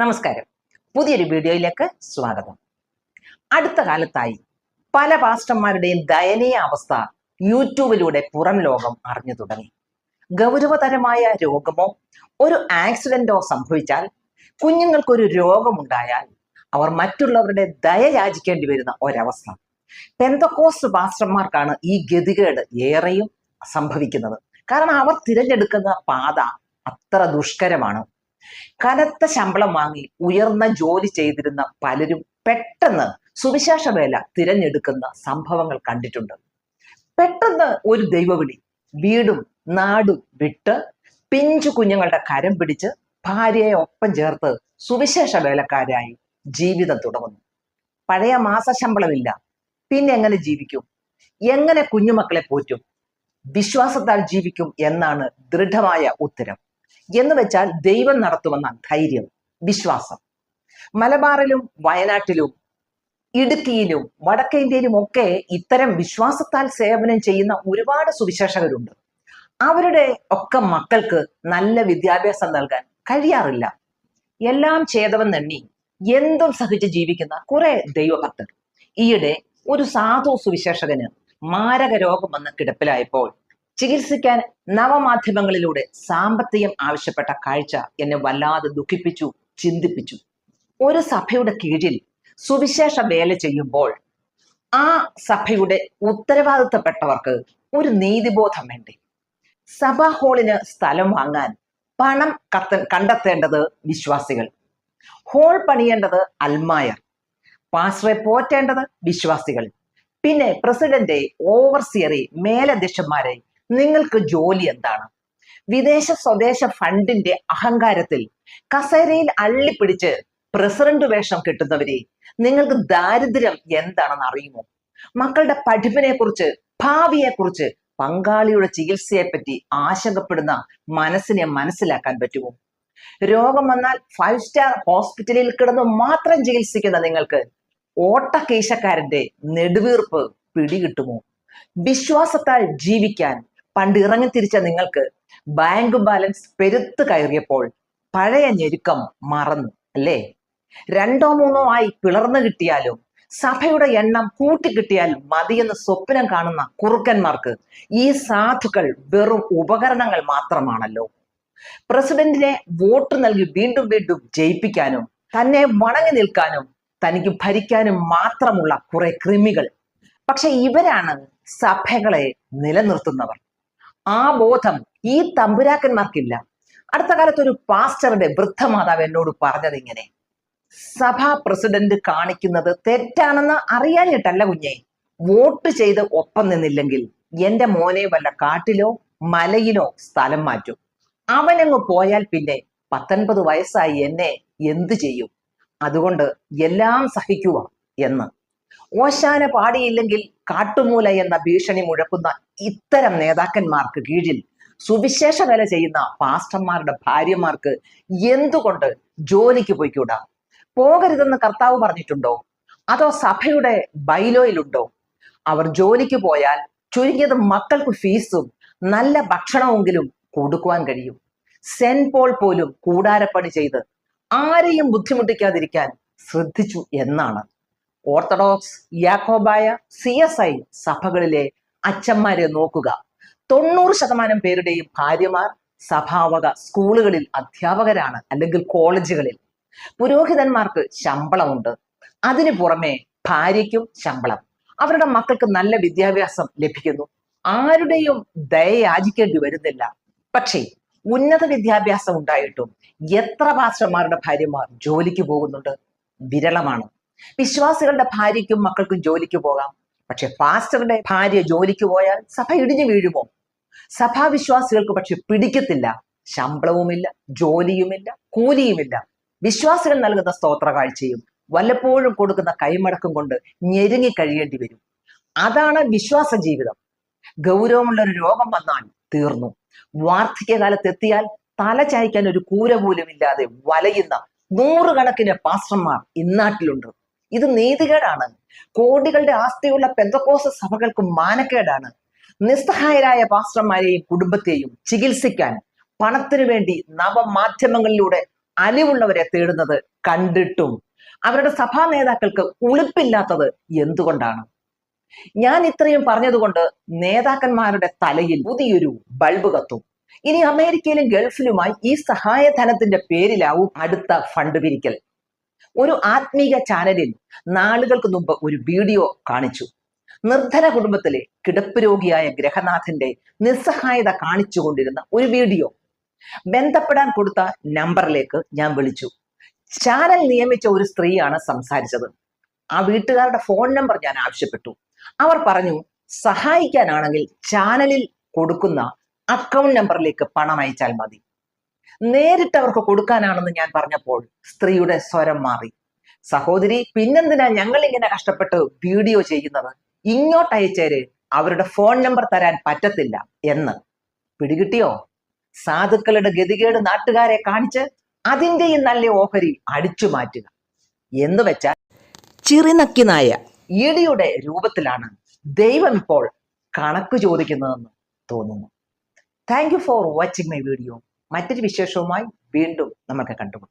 നമസ്കാരം. പുതിയൊരു വീഡിയോയിലേക്ക് സ്വാഗതം. അടുത്ത കാലത്തായി പല പാസ്റ്റർമാരുടെയും ദയനീയ അവസ്ഥ യൂട്യൂബിലൂടെ പുറം ലോകം അറിഞ്ഞു തുടങ്ങി. ഗൗരവതരമായ രോഗമോ ഒരു ആക്സിഡന്റോ സംഭവിച്ചാൽ കുഞ്ഞുങ്ങൾക്കൊരു രോഗമുണ്ടായാൽ അവർ മറ്റുള്ളവരുടെ ദയ യാചിക്കേണ്ടി വരുന്ന ഒരവസ്ഥ. പെന്തക്കോസ് പാസ്റ്റർമാർക്കാണ് ഈ ഗതികേട് ഏറെയും സംഭവിക്കുന്നത്. കാരണം അവർ തിരഞ്ഞെടുക്കുന്ന പാത അത്ര ദുഷ്കരമാണ്. കനത്ത ശമ്പളം വാങ്ങി ഉയർന്ന ജോലി ചെയ്തിരുന്ന പലരും പെട്ടെന്ന് സുവിശേഷ വേല തിരഞ്ഞെടുക്കുന്ന സംഭവങ്ങൾ കണ്ടിട്ടുണ്ട്. പെട്ടെന്ന് ഒരു ദൈവവിളി. വീടും നാടും വിട്ട് പിഞ്ചു കുഞ്ഞുങ്ങളുടെ കരം പിടിച്ച് ഭാര്യയെ ഒപ്പം ചേർത്ത് സുവിശേഷ വേലക്കാരായി ജീവിതം തുടങ്ങുന്നു. പഴയ മാസശമ്പളമില്ല പിന്നെ എങ്ങനെ ജീവിക്കും? എങ്ങനെ കുഞ്ഞുമക്കളെ പോറ്റും? വിശ്വാസത്താൽ ജീവിക്കും എന്നാണ് ദൃഢമായ ഉത്തരം. എന്ന് വെച്ചാൽ ദൈവം നടത്തുമെന്ന ധൈര്യം വിശ്വാസം. മലബാറിലും വയനാട്ടിലും ഇടുക്കിയിലും വടക്കേ ഇന്ത്യയിലും ഒക്കെ ഇത്തരം വിശ്വാസത്താൽ സേവനം ചെയ്യുന്ന ഒരുപാട് സുവിശേഷകരുണ്ട്. അവരുടെ ഒക്കെ മക്കൾക്ക് നല്ല വിദ്യാഭ്യാസം നൽകാൻ കഴിയാറില്ല. എല്ലാം ഛേദവെന്നെണ്ണി എന്തും സഹിച്ച് ജീവിക്കുന്ന കുറെ ദൈവഭക്തർ. ഈയിടെ ഒരു സാധു സുവിശേഷകന് മാരക രോഗം വന്ന് കിടപ്പിലായപ്പോൾ ചികിത്സിക്കാൻ നവമാധ്യമങ്ങളിലൂടെ സാമ്പത്തികം ആവശ്യപ്പെട്ട കാഴ്ച എന്നെ വല്ലാതെ ദുഃഖിപ്പിച്ചു ചിന്തിപ്പിച്ചു. ഒരു സഭയുടെ കീഴിൽ സുവിശേഷ വേല ചെയ്യുമ്പോൾ ആ സഭയുടെ ഉത്തരവാദിത്തപ്പെട്ടവർക്ക് ഒരു നീതിബോധം വേണ്ടേ? സഭാ ഹാളിന് സ്ഥലം വാങ്ങാൻ പണം കത്ത കണ്ടെത്തേണ്ടത് വിശ്വാസികൾ. ഹോൾ പണിയേണ്ടത് അൽമായർ. പാസ്റ്ററെ പോറ്റേണ്ടത് വിശ്വാസികൾ. പിന്നെ പ്രസിഡന്റ് ഓവർസിയറെ മേലധ്യക്ഷന്മാരെ നിങ്ങൾക്ക് ജോലി എന്താണ്? വിദേശ സ്വദേശ ഫണ്ടിന്റെ അഹങ്കാരത്തിൽ കസേരയിൽ അള്ളിപ്പിടിച്ച് പ്രസിഡന്റ് വേഷം കിട്ടുന്നവരെ നിങ്ങൾക്ക് ദാരിദ്ര്യം എന്താണെന്ന് അറിയുമോ? മക്കളുടെ പഠിപ്പിനെ കുറിച്ച് ഭാവിയെ കുറിച്ച് പങ്കാളിയുടെ ചികിത്സയെ പറ്റി ആശങ്കപ്പെടുന്ന മനസ്സിനെ മനസ്സിലാക്കാൻ പറ്റുമോ? രോഗം വന്നാൽ ഫൈവ് സ്റ്റാർ ഹോസ്പിറ്റലിൽ കിടന്ന് മാത്രം ചികിത്സിക്കുന്ന നിങ്ങൾക്ക് ഓട്ടക്കേശക്കാരന്റെ നെടുവീർപ്പ് പിടികിട്ടുമോ? വിശ്വാസത്താൽ ജീവിക്കാൻ പണ്ട് ഇറങ്ങിത്തിരിച്ച നിങ്ങൾക്ക് ബാങ്ക് ബാലൻസ് പെരുത്ത് കയറിയപ്പോൾ പഴയ ഞെരുക്കം മറന്നു അല്ലേ? രണ്ടോ മൂന്നോ ആയി പിളർന്നു കിട്ടിയാലും സഭയുടെ എണ്ണം കൂട്ടിക്കിട്ടിയാൽ മതിയെന്ന് സ്വപ്നം കാണുന്ന കുറുക്കന്മാർക്ക് ഈ സാധുക്കൾ വെറും ഉപകരണങ്ങൾ മാത്രമാണല്ലോ. പ്രസിഡന്റിനെ വോട്ട് നൽകി വീണ്ടും വീണ്ടും ജയിപ്പിക്കാനും തന്നെ വണങ്ങി നിൽക്കാനും തനിക്ക് ഭരിക്കാനും മാത്രമുള്ള കുറെ കൃമികൾ. പക്ഷെ ഇവരാണ് സഭകളെ നിലനിർത്തുന്നവർ. ആ ബോധം ഈ തമ്പുരാക്കന്മാർക്കില്ല. അടുത്ത കാലത്ത് ഒരു പാസ്റ്ററുടെ വൃദ്ധമാതാവ് എന്നോട് പറഞ്ഞത് ഇങ്ങനെ സഭാ പ്രസിഡന്റ് കാണിക്കുന്നത് തെറ്റാണെന്ന് അറിയാഞ്ഞിട്ടല്ല കുഞ്ഞെ. വോട്ട് ചെയ്ത് ഒപ്പം നിന്നില്ലെങ്കിൽ എന്റെ മോനെ വല്ല കാട്ടിലോ മലയിലോ സ്ഥലം മാറ്റും. അവനങ്ങ് പോയാൽ പിന്നെ പത്തൊൻപത് വയസ്സായി എന്നെ എന്തു ചെയ്യും? അതുകൊണ്ട് എല്ലാം സഹിക്കുക എന്ന്. ഓശാന പാടിയില്ലെങ്കിൽ കാട്ടുമൂല എന്ന ഭീഷണി മുഴക്കുന്ന ഇത്തരം നേതാക്കന്മാർക്ക് കീഴിൽ സുവിശേഷ വേല ചെയ്യുന്ന പാസ്റ്റർമാരുടെ ഭാര്യമാർക്ക് എന്തുകൊണ്ട് ജോലിക്ക് പോയിക്കൂടാ? പോകരുതെന്ന് കർത്താവ് പറഞ്ഞിട്ടുണ്ടോ? അതോ സഭയുടെ ബൈലോയിലുണ്ടോ? അവർ ജോലിക്ക് പോയാൽ ചുരുങ്ങിയത് മക്കൾക്ക് ഫീസും നല്ല ഭക്ഷണമെങ്കിലും കൊടുക്കുവാൻ കഴിയും. സെന്റ് പോൾ പോലും കൂടാരപ്പണി ചെയ്ത് ആരെയും ബുദ്ധിമുട്ടിക്കാതിരിക്കാൻ ശ്രദ്ധിച്ചു എന്നാണ്. Orthodox Yakobaya C S I സഭകളിലെ അച്ഛന്മാരെ നോക്കുക. തൊണ്ണൂറ് ശതമാനം പേരുടെയും ഭാര്യമാർ സഭാവക സ്കൂളുകളിൽ അധ്യാപകരാണ് അല്ലെങ്കിൽ കോളേജുകളിൽ. പുരോഹിതന്മാർക്ക് ശമ്പളമുണ്ട്. അതിനു പുറമെ ഭാര്യയ്ക്കും ശമ്പളം. അവരുടെ മക്കൾക്ക് നല്ല വിദ്യാഭ്യാസം ലഭിക്കുന്നു. ആരുടെയും ദയയാചിക്കേണ്ടി വരുന്നില്ല. പക്ഷേ ഉന്നത വിദ്യാഭ്യാസം ഉണ്ടായിട്ടും എത്ര പാസ്റ്റർമാരുടെ ഭാര്യമാർ ജോലിക്ക് പോകുന്നുണ്ട്? വിരളമാണ്. വിശ്വാസികളുടെ ഭാര്യയ്ക്കും മക്കൾക്കും ജോലിക്ക് പോകാം. പക്ഷെ പാസ്റ്ററുടെ ഭാര്യ ജോലിക്ക് പോയാൽ സഭ ഇടിഞ്ഞു വീഴുമോ? സഭാവിശ്വാസികൾക്ക് പക്ഷെ പിടിക്കത്തില്ല. ശമ്പളവുമില്ല ജോലിയുമില്ല കൂലിയുമില്ല. വിശ്വാസികൾ നൽകുന്ന സ്തോത്ര കാഴ്ചയും വല്ലപ്പോഴും കൊടുക്കുന്ന കൈമടക്കം കൊണ്ട് ഞെരുങ്ങി കഴിയേണ്ടി വരും. അതാണ് വിശ്വാസ ജീവിതം. ഗൗരവമുള്ള ഒരു രോഗം വന്നാൽ തീർന്നു. വാർദ്ധക്യകാലത്ത് എത്തിയാൽ തല ചായ്ക്കാൻ ഒരു കൂര പോലും ഇല്ലാതെ വലയുന്ന നൂറുകണക്കിന് പാസ്റ്റർമാർ ഇന്നാട്ടിലുണ്ട്. ഇത് നീതികേടാണ്. കോടികളുടെ ആസ്തിയുള്ള പെന്തക്കോസ സഭകൾക്ക് മാനക്കേടാണ്. നിസ്സഹായരായ പാസ്റ്റർമാരെയും കുടുംബത്തെയും ചികിത്സിക്കാൻ പണത്തിനു വേണ്ടി നവമാധ്യമങ്ങളിലൂടെ അലിവുള്ളവരെ തേടുന്നത് കണ്ടിട്ടും അവരുടെ സഭാ നേതാക്കൾക്ക് ഉളുപ്പില്ലാത്തത് എന്തുകൊണ്ടാണ്? ഞാൻ ഇത്രയും പറഞ്ഞതുകൊണ്ട് നേതാക്കന്മാരുടെ തലയിൽ പുതിയൊരു ബൾബ് കത്തും. ഇനി അമേരിക്കയിലും ഗൾഫിലുമായി ഈ സഹായധനത്തിന്റെ പേരിലാവും അടുത്ത ഫണ്ട് പിരിക്കൽ. ഒരു ആത്മീക ചാനലിൽ നാളുകൾക്ക് മുമ്പ് ഒരു വീഡിയോ കാണിച്ചു. നിർധന കുടുംബത്തിലെ കിടപ്പ് രോഗിയായ ഗ്രഹനാഥന്റെ നിസ്സഹായത കാണിച്ചുകൊണ്ടിരുന്ന ഒരു വീഡിയോ. ബന്ധപ്പെടാൻ കൊടുത്ത നമ്പറിലേക്ക് ഞാൻ വിളിച്ചു. ചാനൽ നിയമിച്ച ഒരു സ്ത്രീയാണ് സംസാരിച്ചത്. ആ വീട്ടുകാരുടെ ഫോൺ നമ്പർ ഞാൻ ആവശ്യപ്പെട്ടു. അവർ പറഞ്ഞു സഹായിക്കാനാണെങ്കിൽ ചാനലിൽ കൊടുക്കുന്ന അക്കൗണ്ട് നമ്പറിലേക്ക് പണം അയച്ചാൽ മതി. നേരിട്ട് അവർക്ക് കൊടുക്കാനാണെന്ന് ഞാൻ പറഞ്ഞപ്പോൾ സ്ത്രീയുടെ സ്വരം മാറി. സഹോദരി പിന്നെന്തിനാ ഞങ്ങൾ ഇങ്ങനെ കഷ്ടപ്പെട്ട് വീഡിയോ ചെയ്യുന്നത്? ഇങ്ങോട്ട് അയച്ചേര് അവരുടെ ഫോൺ നമ്പർ തരാൻ പറ്റത്തില്ല എന്ന്. പിടികിട്ടിയോ? സാധുക്കളുടെ ഗതികേട് നാട്ടുകാരെ കാണിച്ച് അതിന്റെയും നല്ല ഓഹരി അടിച്ചു മാറ്റുക. എന്ന് വെച്ചാൽ ചിറിനക്കി നായ ഇടിയുടെ രൂപത്തിലാണ് ദൈവം ഇപ്പോൾ കണക്ക് ചോദിക്കുന്നതെന്ന് തോന്നുന്നു. Thank you for watching my video മറ്റൊരു വിശേഷവുമായി വീണ്ടും നമുക്ക് കണ്ടുമുട്ടാം.